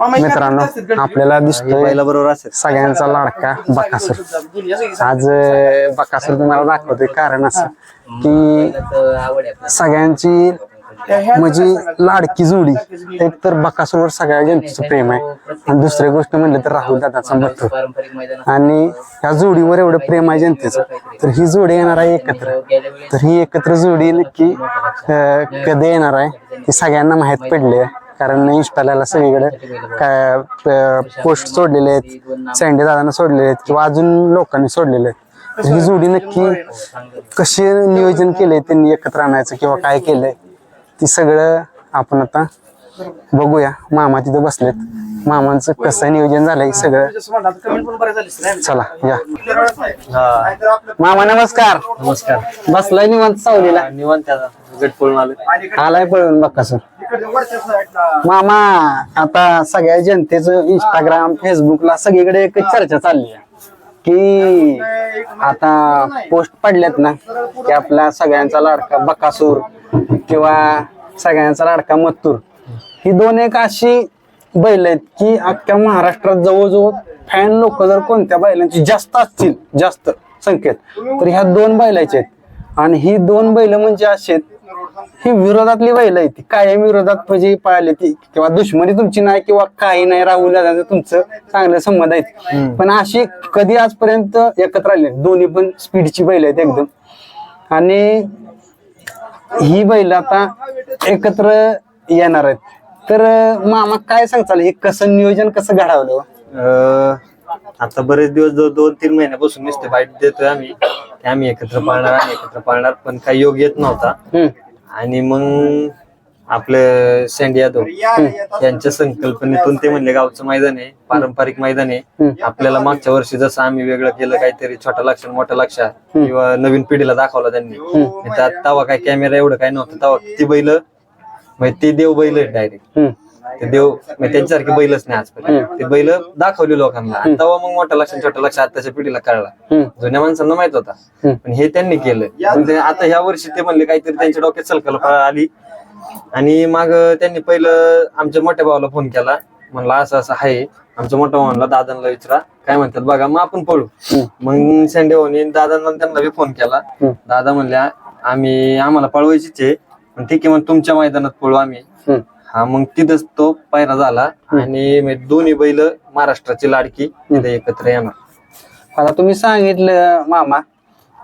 मित्रांनो आपल्याला दिसतोय बरोबर असेल. सगळ्यांचा लाडका बकासूर. आज बकासूर तुम्हाला दाखवतोय कारण असं की सगळ्यांची म्हणजे लाडकी जोडी एक तर बकासूरवर सगळ्या जनतेचं प्रेम आहे. आणि दुसरी गोष्ट म्हणलं तर राहुल दादाचा बट्टू आणि ह्या जोडीवर एवढं प्रेम आहे जनतेचं. तर ही जोडी येणार आहे एकत्र. तर ही एकत्र जोडी नक्की कधी येणार आहे ती सगळ्यांना माहीत पडली आहे कारण इन्स्टाला सगळीकडे काय पोस्ट सोडलेले आहेत सँडे दादांना सोडलेले आहेत किंवा अजून लोकांनी सोडलेले आहेत. ही जोडी नक्की कसे नियोजन केले त्यांनी एकत्र आणायचं किंवा काय केलंय ती सगळं आपण आता बघूया मामा तिथे बसलेत. मामांचं कसं नियोजन झालंय सगळं? चला या. मामा नमस्कार. नमस्कार. बसलाय निवांत सावलीला? निवांत आलो आलाय. पळून बघा सर. मामा आता सगळ्या जनतेचं इंस्टाग्राम फेसबुकला सगळीकडे एक चर्चा चालली आहे. की आता पोस्ट पडल्यात ना की आपला सगळ्यांचा लाडका बकासूर किंवा सगळ्यांचा लाडका मत्तूर. ही दोन एक अशी बैल आहेत की अख्ख्या महाराष्ट्रात जवळजवळ फॅन लोक जर कोणत्या बैलांची जास्त असतील जास्त संख्येत तर ह्या दोन बैलाचे आहेत. आणि ही दोन बैल म्हणजे अशी आहेत ही विरोधातली बैल आहे ती कायम विरोधात म्हणजे पाहिली ती किंवा दुश्मनी तुमची नाही किंवा काही नाही राहुल दादाचं तुमचं चांगलं संबंध आहेत. पण अशी कधी आजपर्यंत एकत्र आले दोन्ही पण स्पीडची बैल आहेत एकदम. आणि ही बैल आता एकत्र येणार आहेत. तर अं, मामा काय सांगताल? हे कसं नियोजन कसं घडावलं हो? अं, आता बरेच दिवस दो- दोन तीन महिन्यापासून नुसते बाईट देतोय आम्ही. की आम्ही एकत्र पाळणार आम्ही एकत्र पाळणार पण काही योग येत नव्हता. हम्म, आणि मग आपले सँडी यादव यांच्या संकल्पनेतून ते म्हणले गावचं मैदान आहे पारंपरिक मैदान आहे. आपल्याला मागच्या वर्षी जसं आम्ही वेगळं केलं काहीतरी छोटा लक्ष मोठा लक्ष किंवा नवीन पिढीला दाखवला त्यांनी. नाही तर तेव्हा काय कॅमेरा एवढं काय नव्हतं. तेव्हा ती बैल म्हणजे ते देव बैल डायरेक्ट ते देव म्हणजे त्यांच्यासारखे बैलच नाही आजपर्यंत. ते बैल दाखवले लोकांना. तेव्हा मग मोठा लक्ष छोटा लक्ष आताच्या पिढीला कळला. जुन्या माणसांना माहीत होता. पण हे त्यांनी केलं. आता ह्या वर्षी ते म्हणले काहीतरी त्यांच्या डोक्यात संकल्पना आली. आणि मग त्यांनी पहिलं आमच्या मोठ्या भावाला फोन केला. म्हणला असं असं आहे. आमच्या मोठ्या भावाला दादांना विचारा. काय म्हणतात बघा मग आपण पळू. मग संडे भाऊनी दादांना त्यांना फोन केला. दादा म्हणल्या आम्ही आम्हाला पळवायचीच आहे. पण ठीक आहे मग तुमच्या मैदानात पळू आम्ही. हम्म. हा मग तिथंच तो पायरा झाला आणि मग दोन्ही बैल महाराष्ट्राची लाडकी तिथे एकत्र येणार. आता तुम्ही सांगितलं मामा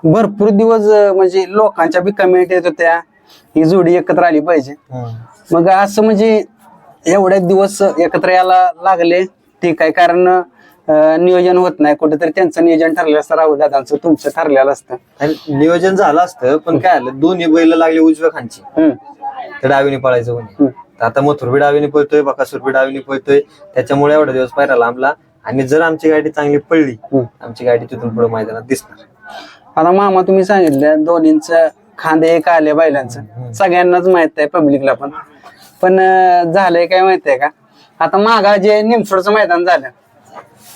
भरपूर दिवस अं, म्हणजे लोकांच्या बी कमेंट येत होत्या ही जोडी एकत्र आली पाहिजे. मग असं म्हणजे एवढ्या दिवस एकत्र यायला लागले ठीक आहे कारण नियोजन होत नाही. कुठेतरी त्यांचं नियोजन ठरलेलं असतं. राहुल दादांचं तुमचं ठरलेलं असतं. आणि नियोजन झालं असतं पण काय आलं दोन्ही बैल लागले उजव्या खांची हम्म, तर डावीने पळायचं कोणी? हम्म, तर आता मथुर बी डावीने पळतोय बकासूर बी डावीने पळतोय. त्याच्यामुळे एवढा दिवस पायरा लांबला. आणि जर आमची गाडी चांगली पडली हम्म. आमची गाडी तिथून पुढे मैदानात दिसणार. आता मामा तुम्ही सांगितलं दोन्हींचं खांदे एक आले बैलांचं. सगळ्यांनाच माहीत आहे पब्लिकला पण. पण अं, झालंय काय माहीत आहे का? आता मागा जे निमसोडचं मैदान झालं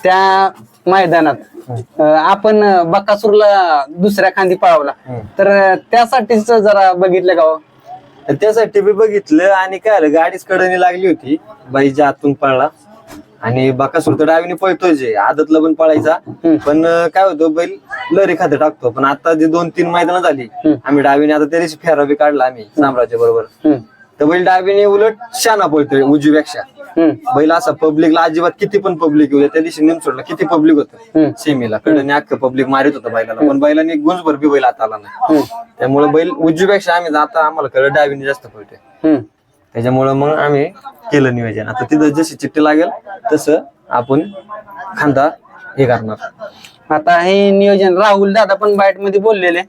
त्या मैदानात. अं, आपण अं, बकासूरला दुसऱ्या खांदी पळवला. तर अं, त्यासाठीच जरा बघितलं का हो? तर त्यासाठी बी बघितलं आणि काय आलं गाडीच कडणी लागली होती. बाईच्या आतून पळला. आणि बकासूर तर डावीने पळतोय जे आदतला पण पळायचा. पण अं, काय होतं बैल लरी खाते टाकतो. पण आता जे दोन तीन मैदानं झाली आम्ही डावीने आता त्या दिवशी फेरा बी काढला आम्ही साम्राज्य बरोबर. हम्म, तर बैल डावीने उलट शाना पळतोय उजवीपेक्षा. बैल असा पब्लिकला अजिबात किती पण पब्लिक येऊ द्या. त्या दिवशी निमसोडला किती पब्लिक होतं? सेमीला. कडे अख्खं पब्लिक मारित होतं बैलाला. पण बैलाने गुंजभर बी बैल आता आला नाही. त्यामुळे बैल उजवीपेक्षा आम्ही आता आम्हाला कळलं डावीने जास्त हम्म. त्याच्यामुळं मग आम्ही केलं नियोजन. आता तिथं जशी चिठ्ठी लागेल तसं आपण खांदा हे करणार. आता हे नियोजन राहुल दादा पण बाईटमध्ये बोललेले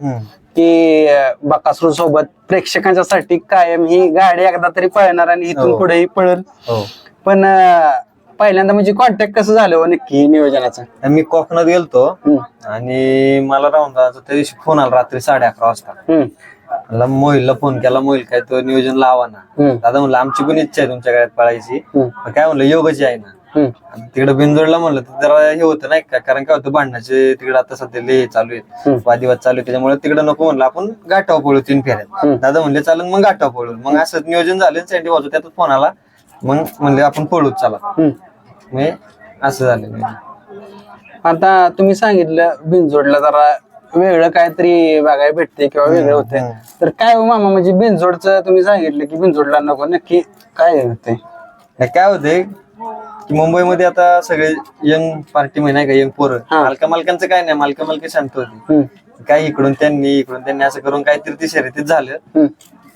की बकासूर सोबत प्रेक्षकांच्या साठी कायम ही गाडी एकदा तरी पळणार आणि इथून हो. पुढेही पळल. हो. पण अं, पहिल्यांदा म्हणजे कॉन्टॅक्ट कसं झालं हो नक्की नियोजनाचं? मी कोकणात गेलतो आणि मला राहून जायचं त्या दिवशी फोन आला रात्री साडे अकरा वाजता. हम्म, म्हणला मोहिलला फोन केला मोहिल काय तो नियोजन लावा ना. हम्म, दादा म्हणलं आमची पण इच्छा आहे तुमच्या गाड्यात पळायची. हम्म, पण काय म्हणलं योगाची आहे ना. हम्म, आणि तिकडे बिंजोडला म्हणलं तर जरा हे होतं नाही का कारण काय होतं भांडणाचे तिकडे आता सध्या लय चालू आहेत. वादिवाद चालू आहे त्याच्यामुळे तिकडे नको म्हणलं आपण गाठाव पळू तीन फेऱ्यात. हम्म. दादा म्हणले चालेल मग गाठाव पळू. मग असं नियोजन झालं सँडी वाजू त्यातच फोन आला. मग म्हणले आपण पळूच चला. हम्म. म्हणजे असं झालं आता तुम्ही सांगितलं बिनजोडला जरा वेगळं काहीतरी बघायला भेटते किंवा वेगळं होतंय. हम्म. तर काय हो मामा म्हणजे बिनजोडचं तुम्ही सांगितलं की बिनजोडला नको नक्की काय होते हे काय होते की मुंबईमध्ये आता सगळे यंग पार्टी म्हणजे नाही का यंग पोरं. हा. मालका मालकांचं काय नाही मालका मालकी शांत होती. काय इकडून त्यांनी इकडून त्यांनी असं करून काहीतरी ती शर्यतीत झालं.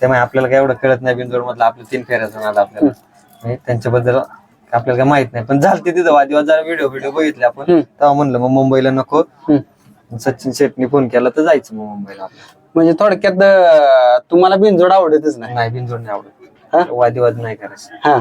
त्यामुळे आपल्याला काय एवढं कळत नाही बिंदोड मधलं आपलं तीन फेऱ्याचं नाद आपल्याला. म्हणजे त्यांच्याबद्दल आपल्याला काय माहीत नाही. पण झालते तिथं वादिवाद जरा व्हिडिओ व्हिडिओ बघितले आपण. हम्म. तेव्हा म्हणलं मग मुंबईला नको. सचिन शेटनी फोन केला तर जायचं मग मुंबईला. म्हणजे थोडक्यात अं, तुम्हाला बिनजोड आवडतच नाही. नाही बिनजोड नाही हा? आवडत वादिवाद नाही करायचं. हा.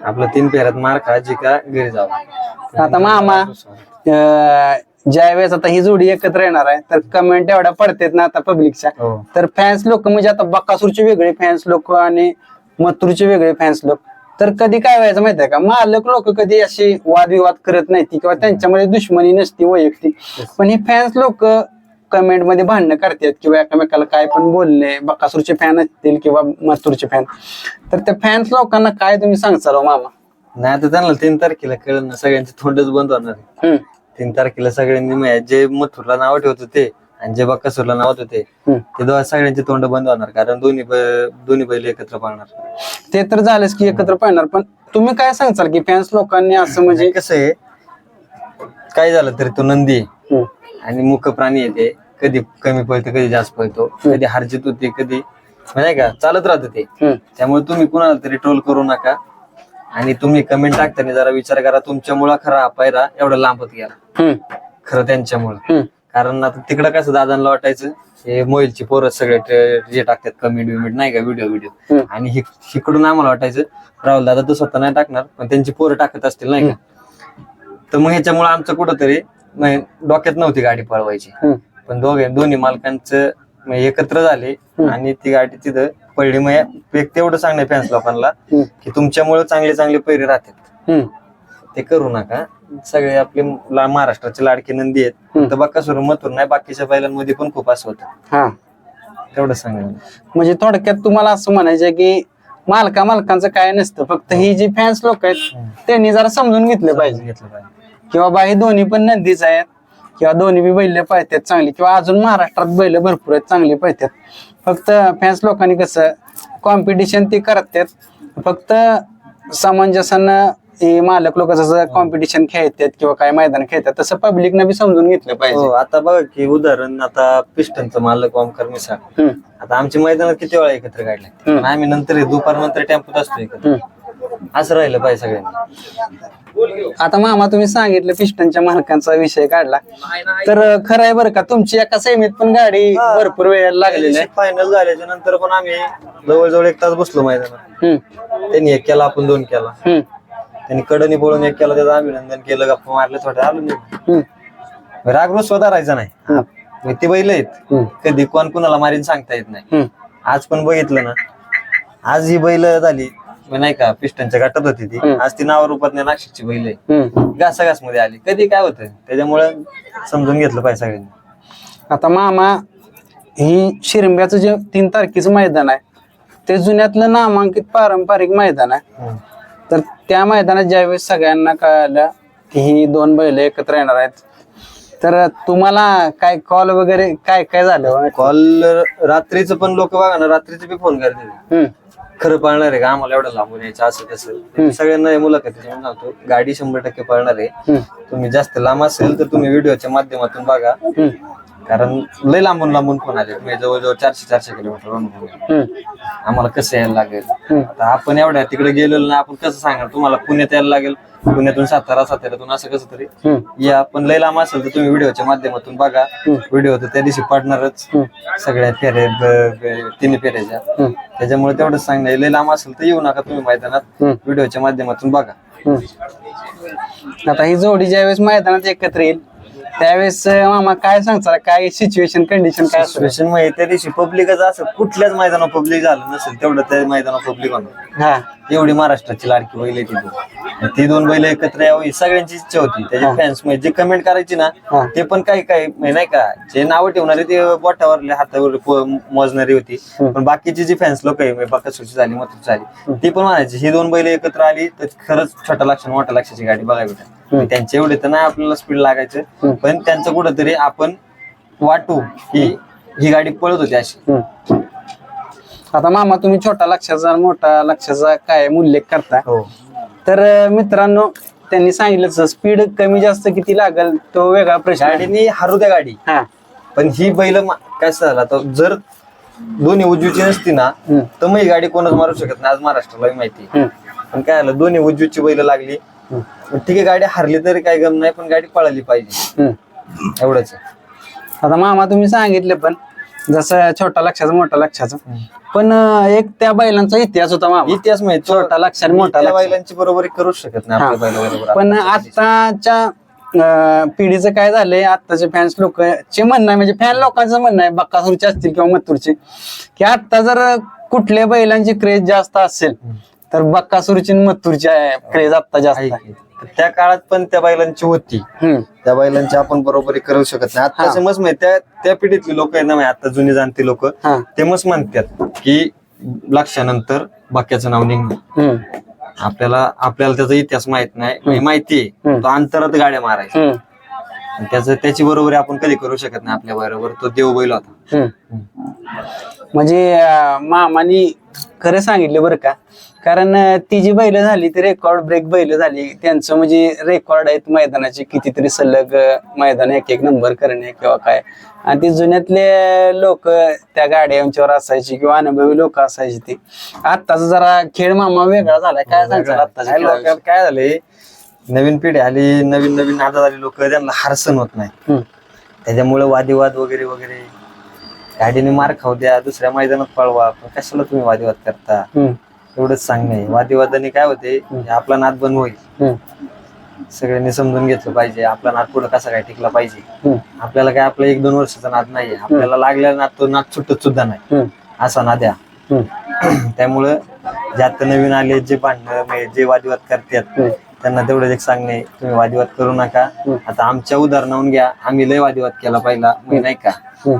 आपलं तीन फेऱ्यात मार खा जिका घरी जावं आता मामा अं, ज्या वेळेस आता ही जोडी एकत्र येणार आहे तर कमेंट एवढ्या पडतात ना आता पब्लिकच्या हो. तर फॅन्स लोक म्हणजे आता बकासूरचे वेगळे फॅन्स लोक आणि मथुरचे वेगळे फॅन्स लोक. तर कधी काय व्हायचं माहितीये का? मालक लोक कधी अशी वादविवाद करत नाही किंवा त्यांच्यामध्ये दुश्मनी नसती वैयक्तिक. पण ही फॅन्स लोक कमेंटमध्ये भांडणं करतात किंवा एकमेकाला काय पण बोलले बकासूरचे फॅन असतील किंवा मथुरचे फॅन तर त्या फॅन्स लोकांना काय तुम्ही सांगचाल हो मामा? नाही आता त्यांना तीन तारखेला कळलं ना सगळ्यांचे तोंडच बंद होणार तीन तारखेला सगळ्यांनी मा- जे मथुरला नाव ठेवत होते आणि जे बक्कासूरला नाव होते. ते दोघा सगळ्यांचे तोंड बंद होणार कारण दोन्ही ब- दोन्ही बैल एकत्र पाळणार. ते तर झालंच की एकत्र पाहणार पण तुम्ही काय सांगचाल की फॅन्स लोकांनी असं म्हणजे कसं आहे काय झालं तरी तो नंदी आहे. हम्म, आणि मुख प्राणी येते कधी कमी पळतो कधी जास्त पळतो कधी हारजीत होते कधी म्हणजे का चालत राहतं ते. हम्म, त्यामुळे तुम्ही कुणाला तरी ट्रोल करू नका. आणि तुम्ही कमेंट टाकताना जरा विचार करा तुमच्यामुळं खरा हा पायरा एवढा लांबत गेला. हम्म, खरं त्यांच्यामुळं. हम्म, कारण आता तिकडं कसं दादांना वाटायचं हे मोबाईलची पोरं सगळे ते- जे टाकतात कमेंट बिमेंट नाही का व्हिडिओ व्हिडिओ हम्म. आणि इकडून आम्हाला वाटायचं राहुल दादा तो स्वतः नाही टाकणार पण त्यांची पोरं टाकत असतील नाही का? तर मग ह्याच्यामुळे आमचं कुठंतरी नाही, डोक्यात नव्हती गाडी पळवायची. हम्म. पण दोघे दोन्ही मालकांचं एकत्र झाले आणि ती गाडी तिथं पडली. मग एक तेवढं सांगणे फॅन्स लोकांना हम्म, की तुमच्यामुळे चांगले चांगले पैरे राहतात. हम्म. ते करू नका. सगळे आपले ला- महाराष्ट्राचे लाडके नंदी आहेत. हम्म. तर बक्कासूर मथुर नाही बाकीच्या बैलांमध्ये पण खूप असं होतं. हा. तेवढं सांगा. म्हणजे थोडक्यात तुम्हाला असं म्हणायचं की मालका मालकांचं काय नसतं. फक्त ही. जी फॅन्स लोक आहेत त्यांनी जरा समजून घेतलं पाहिजे. घेतलं पाहिजे. किंवा बा हे दोन्ही पण नंदीच आहेत किंवा दोन्ही बी बैल पाहतात चांगली किंवा अजून महाराष्ट्रात बैल भरपूर आहेत चांगली पाहतात फक्त फॅन्स लोकांनी कसं कॉम्पिटिशन ते करतात फक्त समंजसानं हे मालक लोक जसं कॉम्पिटिशन खेळतात किंवा काय मैदान खेळतात तसं पब्लिकनं बी समजून घेतलं हो पाहिजे. आता बघा की उदाहरण आता पिस्टनचं मालक ओमकार मिसाळ. हम्म, आता आमच्या मैदानात किती वेळा एकत्र काढले. पण आम्ही नंतर दुपार नंतर टेम्पोत असतो एकत्र. हम्म. असं राहिलं पाहिजे सगळ्यांनी. आता मामा तुम्ही सांगितलं पिस्टनच्या मालकांचा विषय काढला. तर खरं आहे बरं का तुमची एका सेमीत पण गाडी भरपूर वेळ लागलेली आहे. फायनल झाल्याच्यानंतर पण आम्ही जवळजवळ एक तास बसलो मैदानात. हम्म, त्यांनी एक केला आपण दोन केला. हम्म, त्यांनी कडनी बोलून एक केला त्याचं अभिनंदन केलं गप्पा मारले थोडे आलो नाही हम्म, राग रोज स्वतः नाही. हा, मग ते बैल आहेत. हम्म, कधी कोण कुणाला मारीन सांगता येत नाही. आज पण बघितलं ना. आज ही बैल झाली मग नाही का पिस्टनच्या गटात होती ती. हम्म. आज ती नाव रूपात नाही नाशिकची बैल आहे. घासाघासमध्ये आली. कधी काय होतं? त्याच्यामुळे समजून घेतलं पाहिजे सगळ्यांनी. आता मामा ही शिरंब्याचं जे तीन तारखेचं मैदान आहे ते जुन्यातलं नामांकित पारंपरिक मैदान आहे. हम्म. तर त्या मैदानात ज्यावेळेस सगळ्यांना कळालं की ही दोन बैल एकत्र येणार आहेत तर तुम्हाला काय कॉल वगैरे काय काय झालं? कॉल रात्रीचं पण लोक बघा ना रात्रीचे बी फोन करते हम्म, खरं पळणार आहे का? आम्हाला एवढं लांबून यायचं असं तसं. सगळ्यांना हे मुलाखती म्हणून सांगतो गाडी शंभर टक्के पळणार आहे. हम्म, तुम्ही जास्त लांब असेल तर तुम्ही व्हिडिओच्या माध्यमातून बघा. हम्म, कारण लय लांबून लांबून फोन आले तुम्ही जवळजवळ चारशे चारशे किलोमीटर हम्म, आम्हाला कसं यायला लागेल. आता आपण एवढ्या तिकडे गेलेलो ना आपण कसं सांगणार? तुम्हाला पुण्यात यायला लागेल. पुण्यातून सातारा साताऱ्यातून असं कसं तरी. हम्म, या पण लय लांब असेल तर तुम्ही व्हिडिओच्या माध्यमातून बघा. व्हिडिओ तर त्या दिवशी पडणारच. सगळ्या फेरे ब- ब- तिन्ही फेऱ्याच्या. त्याच्यामुळे तेवढंच सांगणार लय लांब असेल तर येऊ नका तुम्ही मैदानात. हम्म. व्हिडिओच्या माध्यमातून बघा. हम्म. आता ही जोडी ज्यावेळेस मैदानात एकत्र येईल त्यावेळेस मामा काय सांगता काय सिच्युएशन कंडिशन काय असेल सिच्युएशनमध्ये त्या दिवशी पब्लिकच असं कुठल्याच मैदानावर पब्लिक झालं नसेल तेवढं त्या मैदानावर पब्लिक होणार. हा. एवढी महाराष्ट्राची लाडकी बैल आहे ती दोन. ती दोन बैल एकत्र यावं ही सगळ्यांची इच्छा होती. त्याचे फॅन्स म्हणजे जे कमेंट करायची ना हा. ते पण काही काही म्हणजे नाही का जे नावं ठेवणारे ते बोटावरले हातावर प- मोजणारी होती. पण बाकीची जी फॅन्स लोक आहे बाकासुची झाली मथुरची झाली ती पण म्हणायची ही दोन बैल एकत्र आली तर खरंच छोटा लक्ष मोठ्या लक्षाची गाडी बघायला भेटेल. त्यांच्या एवढे तर नाही आपल्याला स्पीड लागायचं. पण त्यांचं कुठंतरी आपण वाटू की ही गाडी पळत होती अशी. आता मामा तुम्ही छोटा लक्षाचा मोठा लक्षाचा काय उल्लेख करता. हो. तर मित्रांनो त्यांनी सांगितलं स्पीड कमी जास्त किती लागेल तो वेगळा प्रश्न. गाडीनी हरू द्या गाडी. पण ही बैल काय झालं तर जर दोन्ही उजवीची नसती ना. तर मग ही गाडी कोणच मारू शकत नाही आज महाराष्ट्राला माहिती. पण काय झालं दोन्ही उजवीची बैल लागली ठीक आहे गाडी हरली तरी काय गम नाही पण गाडी पळाली पाहिजे. हम्म. एवढंच. आहे. आता मामा तुम्ही सांगितलं पण जसं छोटा लक्षाचा मोठा लक्षाचा. पण अं, एक त्या बैलांचा इतिहास होता मामा. इतिहास माहिती. छोटा लक्ष आणि मोठा त्या लक्ष. बैलांची बरोबरी करूच शकत नाही आपल्या बैलाबरोबर. पण आताच्या अं, पिढीचं काय झालंय आताचे फॅन्स लोकचे म्हणणं आहे म्हणजे फॅन लोकांचं म्हणणं आहे बक्कासूरचे असतील किंवा मथुरचे की आता जर कुठल्या बैलांची क्रेज जास्त असेल तर बक्कासूरची आणि मथुरची क्रेज आता जास्त आहे त्या काळात पण त्या बैलांची होती. हम्म. त्या बैलांची आपण बरोबरी करू शकत नाही. आताचे मस्त माहिती त्या त्या पिढीतली लोक आहेत ना आता जुनी जाणती लोक हा. ते मस्त म्हणतात की लक्षानंतर बाक्याचं नाव निघणं. हम्म. आपल्याला आपल्याला त्याचा इतिहास माहीत नाही. म्हणजे माहिती आहे. तो अंतरात गाड्या मारायचा हम्म. आणि त्याचं त्याची बरोबरी आपण कधी करू शकत नाही आपल्या बरोबर तो देव बैल होता. हम्म. म्हणजे अं, मामानी खरं सांगितलं बरं का? कारण ती जी बैल झाली ती रेकॉर्ड ब्रेक बैल झाली त्यांचं म्हणजे रेकॉर्ड आहेत मैदानाचे कितीतरी सलग मैदान एक एक नंबर करणे किंवा काय. आणि ती जुन्यातले लोक त्या गाड्यांच्यावर असायची किंवा अनुभवी लोक असायची ती. आत्ताचा जरा खेळ मामा वेगळा झालाय. काय सांगतात आत्ताच्या? लोकांना काय झालंय? नवीन पिढी आली नवीन नवीन नादात आली लोक त्यांना हारसन होत नाही. त्याच्यामुळे वादिवाद वगैरे वगैरे गाडीने मार खाऊ द्या दुसऱ्या मैदानात पळवा पण कशाला तुम्ही वादिवाद करता. एवढंच सांगणे वादिवादाने काय होते आपला नाद बंद होईल. सगळ्यांनी समजून घेतलं पाहिजे आपला नाद पुढे कसा काय टिकला पाहिजे. आपल्याला काय आपला एक दोन वर्षाचा नाद नाहीये आपल्याला लागलेला नाद तो नाद सुटत सुद्धा नाही. असा नाद आहे. हम्म. त्यामुळं जे आता नवीन आले जे भांडणं जे वादविवाद करतात. त्यांना तेवढंच एक सांगणे तुम्ही वादविवाद करू नका. आता आमच्या उदाहरणावरून घ्या. आम्ही लय वादविवाद केला पहिला म्हणजे नाही का?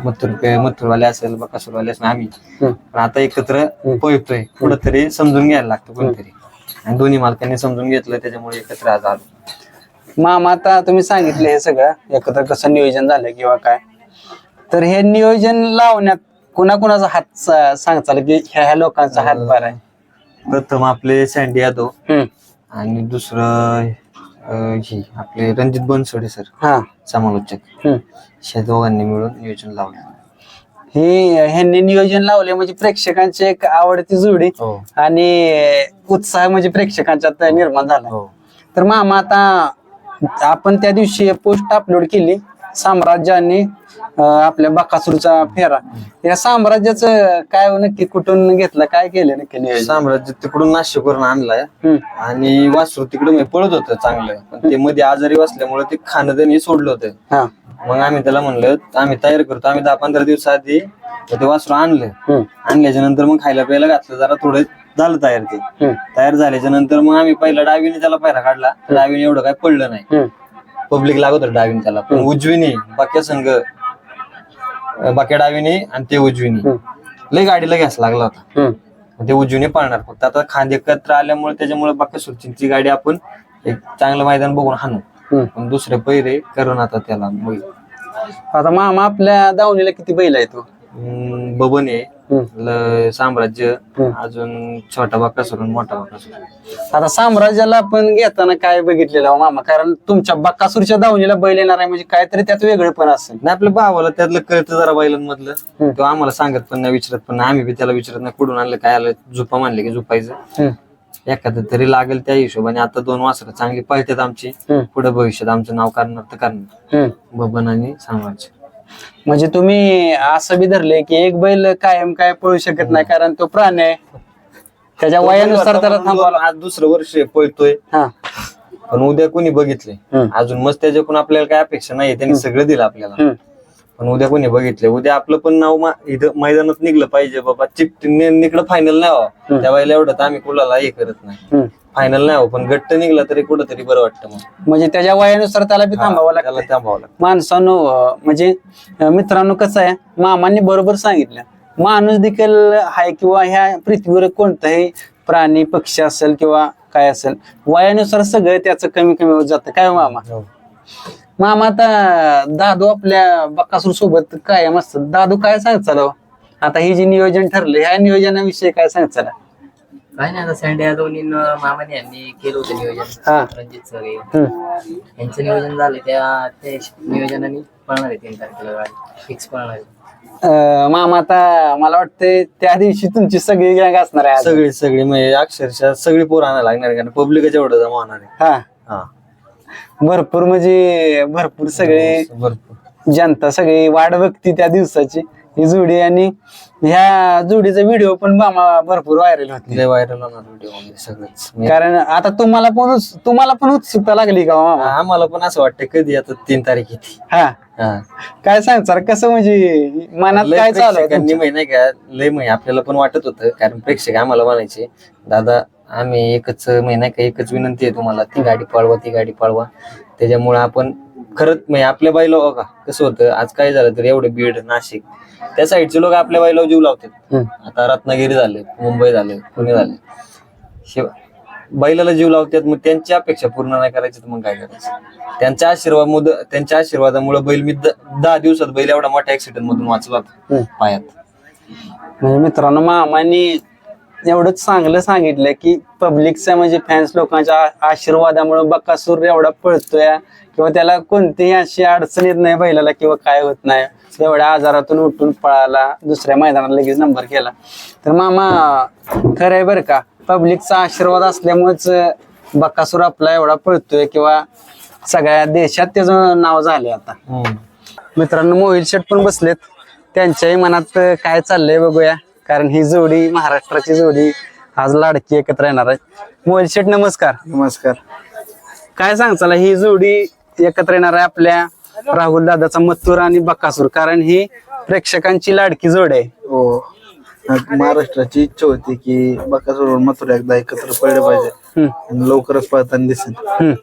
मथुर मथुरवाले असेल बकासूरवाले असेल आम्ही. पण आता एकत्र पळतोय कुठंतरी समजून घ्यायला लागतं कोणतरी. आणि दोन्ही मालकांनी समजून घेतलं त्याच्यामुळे एकत्र आज आलो. मामा आता तुम्ही सांगितलं हे सगळं. एकत्र कसं नियोजन झालं किंवा काय? तर हे नियोजन लावण्यात कुणाकुणाचा हात सा- सांगचाल की ह्या ह्या लोकांचा हातभार आहे? प्रथम आपले सँडी यादव. आणि दुसरं अं, ही आपले रणजित बनसोडे सर. हा. समालोचक. हम्म. हे दोघांनी मिळून नियोजन लावलं. हे ह्यांनी नियोजन लावले म्हणजे प्रेक्षकांची एक आवडती जोडी हो. आणि उत्साह म्हणजे प्रेक्षकांच्यात निर्माण झाला. हो. तर मामा आता आपण त्या दिवशी पोस्ट अपलोड केली. साम्राज्याने आपल्या बकासूरचा फेरा. या साम्राज्याचं काय नक्की कुठून घेतलं काय केलं नक्की नियोजन? साम्राज्य तिकडून नाशिकवरून आणलाय. हम्म. आणि वासरू तिकडे पळत होतं चांगलं. पण ते मध्ये आजारी बसल्यामुळे ते खाणं त्यांनी सोडलं होतं. हा. मग आम्ही त्याला म्हणलं आम्ही तयार करतो. आम्ही दहा पंधरा दिवस आधी ते वासरू आणलं. हम्म. आणल्याच्या नंतर मग खायला प्यायला घातलं. जरा थोडं झालं तयार ते. हम्म. तयार झाल्याच्यानंतर मग आम्ही पहिला डावीने त्याला पायरा काढला. डावीने एवढं काय पडलं नाही. हम्म. पब्लिक लागत होतं डावीने त्याला पण उजवीने बाक्या संघ बाक्या डावीने आणि ते उजवीने लय गाडीला घ्यास लागला होता. ते उजवीने पाळणार फक्त आता खांदे एकत्र आल्यामुळे त्याच्यामुळे बाकी सुरचीची गाडी आपण एक चांगलं मैदान बघून हाणू. पण दुसरे पैरे करून आता त्याला बैल. आता मामा आपल्या दावणीला किती बैल आहे तो अं, बबन आहे. ल- साम्राज्य. अजून छोटा बाका सोडून मोठा बाका सोडून. आता साम्राज्याला आपण घेताना काय बघितलेलं हो मामा? कारण तुमच्या बक्कासूरच्या दावणीला बैल येणार आहे म्हणजे काहीतरी त्यात वेगळं पण असेल. नाही आपल्या भावाला त्यातलं कळतं जरा बैलांमधलं. हम्म. तो आम्हाला सांगत पण नाही विचारत पण नाही. आम्ही बी त्याला विचारत नाही कुठून आणलं काय आलं झुपा मानले की झुपायचं. एखादं तरी लागेल त्या हिशोबाने. आता दोन वासरं चांगली पळतात आमची. हम्म. पुढे भविष्यात आमचं नाव करणार तर करणार. हम्म. बबन आणि साम्राज्य. म्हणजे तुम्ही असं बी धरले की एक बैल कायम काय पळू शकत नाही कारण तो प्राणी आहे. त्याच्या वयानुसार त्याला थांबवायला आज दुसरं वर्ष आहे, पळतोय. हा. पण उद्या कोणी बघितले हम्म. अजून मस्त त्याच्याकडून आपल्याला काय अपेक्षा नाही त्यांनी सगळं दिलं आपल्याला. हम्म. पण उद्या कोणी बघितले उद्या आपलं पण नाव मा- इथं मैदानात निघलं पाहिजे बाबा. चिठ्ठी निकडं फायनल नाही व्हावं. त्या वेळेला एवढं तर आम्ही कुणाला हे करत नाही. हम्म. फायनल नाही हो पण गट्ट निघला तरी कुठंतरी बरं वाटतं मग. म्हणजे त्याच्या वयानुसार त्याला बी थांबावं लागतं थांबावं लागतं माणसानं अं, म्हणजे अं, मित्रांनो कसं आहे मामांनी बरोबर सांगितलं. माणूस देखील आहे किंवा ह्या पृथ्वीवर कोणताही प्राणी पक्षी असेल किंवा काय असेल वयानुसार सगळं त्याचं कमी कमी होत जातं. काय हो मामा? हो. मामा आता दादू आपल्या बकासूर सोबत कायम असतात. दादू काय सांगचाल हो? आता ही जी नियोजन ठरलं ह्या नियोजनाविषयी काय सांगचाल काय नाही आता संडे या दोन्ही मामाने यांनी केलं होतं हा. नियोजन रणजित सर हे. हम्म. यांचं नियोजन झालं त्या त्या नियोजनाने पळणार आहे तीन तारखेला गाडी फिक्स पळणार आहे अं, मामा आता मला वाटतं त्या दिवशी तुमची सगळी गॅंग असणार आहे आज. सगळी सगळी म्हणजे अक्षरशः सगळी पोरं आणायला लागणार आहे, कारण पब्लिकच एवढं जमा होणार आहे हा हा भरपूर म्हणजे भरपूर सगळे भरपूर जनता सगळी वाट बघती त्या दिवसाची ही जोडी आणि ह्या जोडीचा व्हिडिओ पण मामा भरपूर व्हायरल होते लय व्हायरल होणार व्हिडिओ सगळंच. मी- कारण आता तुम्हाला पण उत्स- तुम्हाला पण उत्सुकता लागली का मामा? आम्हाला पण असं वाटतं कधी आता तीन तारीख येते हा. हा. काय सांगणार कसं म्हणजे मनात लय काय चालू आहे प्रेक्षकांनी तुमच्या? माहिती नाही का लय माहिती आपल्याला पण वाटत होतं कारण प्रेक्षक आम्हाला म्हणायचे दादा आम्ही एकच महिना का एकच विनंती आहे तुम्हाला ती गाडी पळवा ती गाडी पळवा. त्याच्यामुळे आपण खरंच म्हणजे आपल्या बाईला बघा कसं होतं आज काय झालं तर एवढे बीड नाशिक त्या साईडचे लोक आपल्या बाईला जीव लावतात. आता रत्नागिरी झाले मुंबई झाले पुणे झाले शिव बैलाला जीव लावतात मग त्यांची अपेक्षा पूर्ण नाही करायची तर मग काय करायचं त्यांच्या आशीर्वाद त्यांच्या आशीर्वादामुळे बैल मी दहा दिवसात बैल एवढा मोठ्या ऍक्सिडेंट मधून वाचला. पायात म्हणजे मित्रांनो मामानी एवढंच चांगलं सांगितलं की पब्लिकचा म्हणजे फॅन्स लोकांच्या आशीर्वादामुळे बकासूर एवढा पळतोय किंवा त्याला कोणतीही अशी अडचण येत नाही बैलाला किंवा काय होत नाही. एवढ्या आजारातून उठून पळाला दुसऱ्या मैदानात लगेच नंबर केला. तर मामा खरं आहे बरं का पब्लिकचा आशीर्वाद असल्यामुळेच बकासूर आपला एवढा पळतोय किंवा सगळ्या देशात त्याचं नाव झाले आता. मित्रांनो मोहिल शेट पण बसलेत. त्यांच्याही मनात काय चाललंय बघूया. कारण ही जोडी महाराष्ट्राची जोडी आज लाडकी एकत्र येणार आहे. मोहिल शेट नमस्कार. नमस्कार. काय सांगचाल ही जोडी एकत्र येणार आहे आपल्या राहुल दादाचा मत्तूर आणि बकासूर कारण ही प्रेक्षकांची लाडकी जोड आहे. हो. महाराष्ट्राची इच्छा होती की बकासूर मथुरा एकदा एकत्र पडले पाहिजे. आणि लवकरच पळताना दिसेल.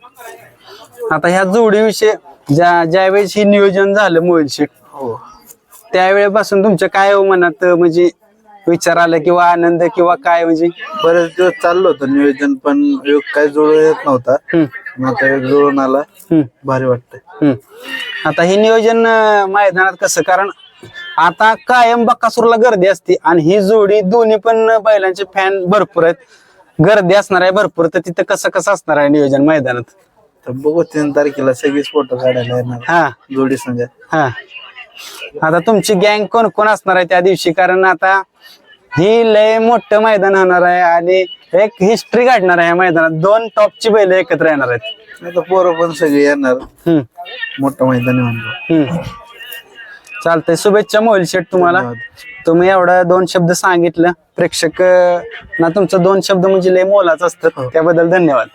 आता ह्या जोडीविषयी ज्या ज्यावेळेस ही नियोजन झालं मोहिल शेट हो. त्यावेळेपासून तुमच्या काय हो मनात म्हणजे विचार आला किंवा आनंद किंवा काय म्हणजे? बरेच दिवस चाललं होतं नियोजन पण योग काय जुळून येत नव्हता. हम्म, आता योग जुळून आला. हम्म. भारी वाटतंय. हम्म. आता हे नियोजन अं, मैदानात कसं? कारण आता कायम बक्कासूरला गर्दी असते आणि ही जोडी दोन्ही पण बैलांचे फॅन भरपूर आहेत. गर्दी असणार आहे भरपूर. तर तिथं कसं कसं असणार आहे नियोजन मैदानात? तर बघू तीन तारखेला सगळीच फोटो काढायला येणार. हा. जोडी संघ. हा. आता तुमची गँग कोण कोण असणार आहे त्या दिवशी? कारण आता ही लय मोठं मैदान होणार आहे आणि एक हिस्ट्री काढणार आहे या मैदानात. दोन टॉपची बैल एकत्र येणार आहेत. आता पोरं पण सगळी येणार. हम्म, मोठं मैदानी हम्म. चालतंय. शुभेच्छा मोहिल शेठ तुम्हाला. धन्यवाद. तुम्ही एवढं दोन शब्द सांगितलं. प्रेक्षक अं, ना तुमचं दोन शब्द म्हणजे लय मोलाच असतात त्याबद्दल धन्यवाद.